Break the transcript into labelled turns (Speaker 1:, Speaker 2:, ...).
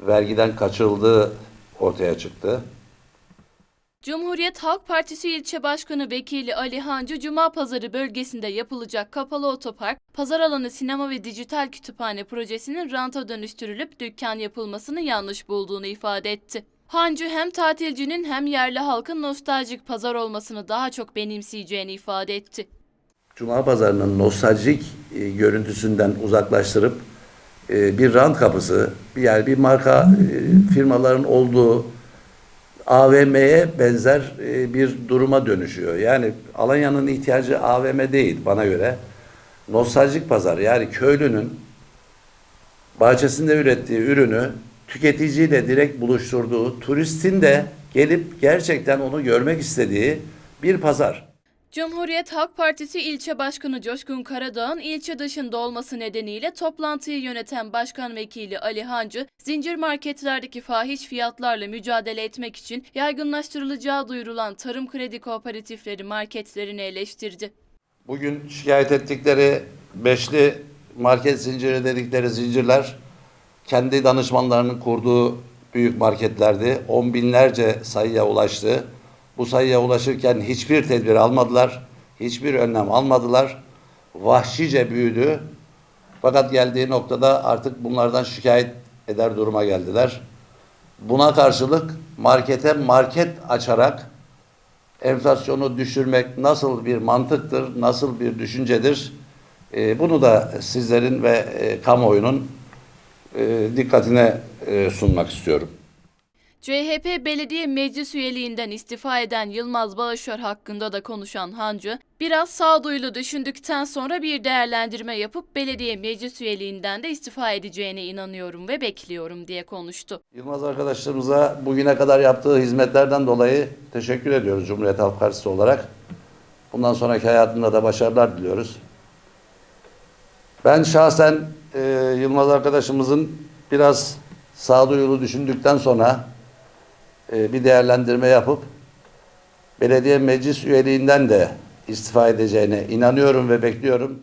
Speaker 1: vergiden kaçırıldığı ortaya çıktı.
Speaker 2: Cumhuriyet Halk Partisi İlçe Başkanı Vekili Ali Hancı, Cuma Pazarı bölgesinde yapılacak kapalı otopark, pazar alanı sinema ve dijital kütüphane projesinin ranta dönüştürülüp dükkan yapılmasını yanlış bulduğunu ifade etti. Hancı hem tatilcinin hem yerli halkın nostaljik pazar olmasını daha çok benimseyeceğini ifade etti.
Speaker 1: Cuma pazarının nostaljik e, görüntüsünden uzaklaştırıp e, bir rant kapısı, yani bir marka e, firmaların olduğu AVM'ye benzer e, bir duruma dönüşüyor. Yani Alanya'nın ihtiyacı AVM değil bana göre. Nostaljik pazar yani köylünün bahçesinde ürettiği ürünü tüketiciyle direkt buluşturduğu, turistin de gelip gerçekten onu görmek istediği bir pazar.
Speaker 2: Cumhuriyet Halk Partisi İlçe Başkanı Coşkun Karadağ'ın ilçe dışında olması nedeniyle toplantıyı yöneten Başkan Vekili Ali Hancı, zincir marketlerdeki fahiş fiyatlarla mücadele etmek için yaygınlaştırılacağı duyurulan tarım kredi kooperatifleri marketlerini eleştirdi.
Speaker 1: Bugün şikayet ettikleri beşli market zinciri dedikleri zincirler kendi danışmanlarının kurduğu büyük marketlerdi. On binlerce sayıya ulaştı. Bu sayıya ulaşırken hiçbir tedbir almadılar. Hiçbir önlem almadılar. Vahşice büyüdü. Fakat geldiği noktada artık bunlardan şikayet eder duruma geldiler. Buna karşılık markete market açarak enflasyonu düşürmek nasıl bir mantıktır, nasıl bir düşüncedir? E, bunu da sizlerin ve e, kamuoyunun e, dikkatine e, sunmak istiyorum.
Speaker 2: CHP belediye meclis üyeliğinden istifa eden Yılmaz Bağışör hakkında da konuşan Hancı, biraz sağduyulu düşündükten sonra bir değerlendirme yapıp belediye meclis üyeliğinden de istifa edeceğine inanıyorum ve bekliyorum diye konuştu.
Speaker 1: Yılmaz arkadaşlarımıza bugüne kadar yaptığı hizmetlerden dolayı teşekkür ediyoruz Cumhuriyet Halk Partisi olarak. Bundan sonraki hayatında da başarılar diliyoruz. Ben şahsen e, Yılmaz arkadaşımızın biraz sağduyulu düşündükten sonra e, bir değerlendirme yapıp belediye meclis üyeliğinden de istifa edeceğine inanıyorum ve bekliyorum.